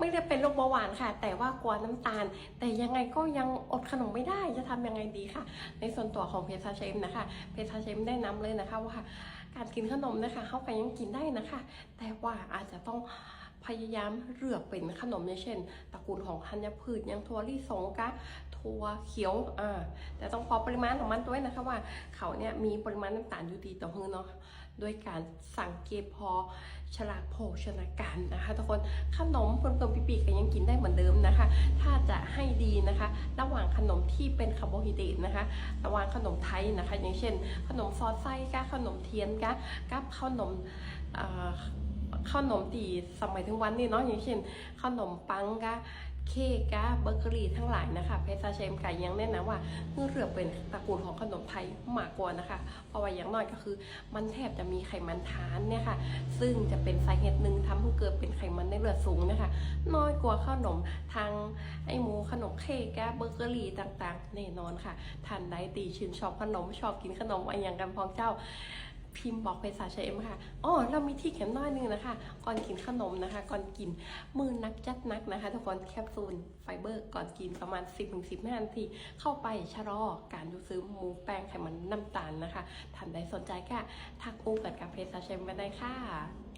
ไม่ได้เป็นโรคเบาหวานค่ะ แต่ว่ากลัวน้ำตาล แต่ยังไงก็ยังอดขนมไม่ได้จะทำยังไงดีค่ะ ในส่วนตัวของเพชาเชมนะคะ เพชาเชมได้นำเลยนะคะว่าการกินขนมนะคะเขาไปยังกินได้นะคะ แต่ว่าอาจจะต้อง พยายามเลือกเป็นขนมอย่างเช่นตระกูลของธัญพืชอย่างถั่วลิสงกะถั่วเขียวอ่าแต่ต้องพอปริมาณของมันด้วยนะคะว่าเขาเนี่ยมีปริมาณน้ำตาลอยู่ดีต่อมือเนาะด้วยการสังเกตพอฉลากโภชนาการนะคะทุกคนขนมเพิ่มๆปีๆก็ยังกินได้เหมือนเดิมนะคะ ถ้าจะให้ดีนะคะ ระหว่างขนมที่เป็นคาร์โบไฮเดรตนะคะ ระหว่างขนมไทยนะคะ อย่างเช่น ขนมซอสไส้กะขนมเทียนกะกับขนมอ่อ ขนมตีสมัยถึงวันนี้เนาะอย่างเช่นขนมปังกะเค้กกะเบเกอรี่ทั้งหลายนะคะเพซาเชมไก่ยังแนะนำว่าเมื่อเลือเป็นตระกูลของขนมไทยมากกว่านะคะ เพราะว่าอย่างน้อยก็คือ มันแทบจะมีไขมันทานเนี่ยค่ะ ซึ่งจะเป็นสาเหตุหนึ่งทำให้เกิดเป็นไขมันในเลือดสูงนะคะ น้อยกว่าขนมทางไอหมูขนมเค้กแกเบเกอรี่ต่างๆแน่นอนค่ะท่านใดตีชื่นชอบขนมชอบกินขนมอะไรอย่างกันพองเจ้า พิมพ์บอกไปสาเชมค่ะอ๋อเรามีที่เข็มน้อยนึงนะคะ ก่อนกินขนมนะคะ ก่อนกินมือนักจัดนักนะคะ ทุกคนแคปซูลไฟเบอร์ ก่อนกินประมาณ 10-15นาที เข้าไปชะลอการดูดซึมหมูแป้งไขมันน้ำตาลนะคะท่านใดสนใจก็ทักอูกันกับเพจสาเชมกันได้ค่ะ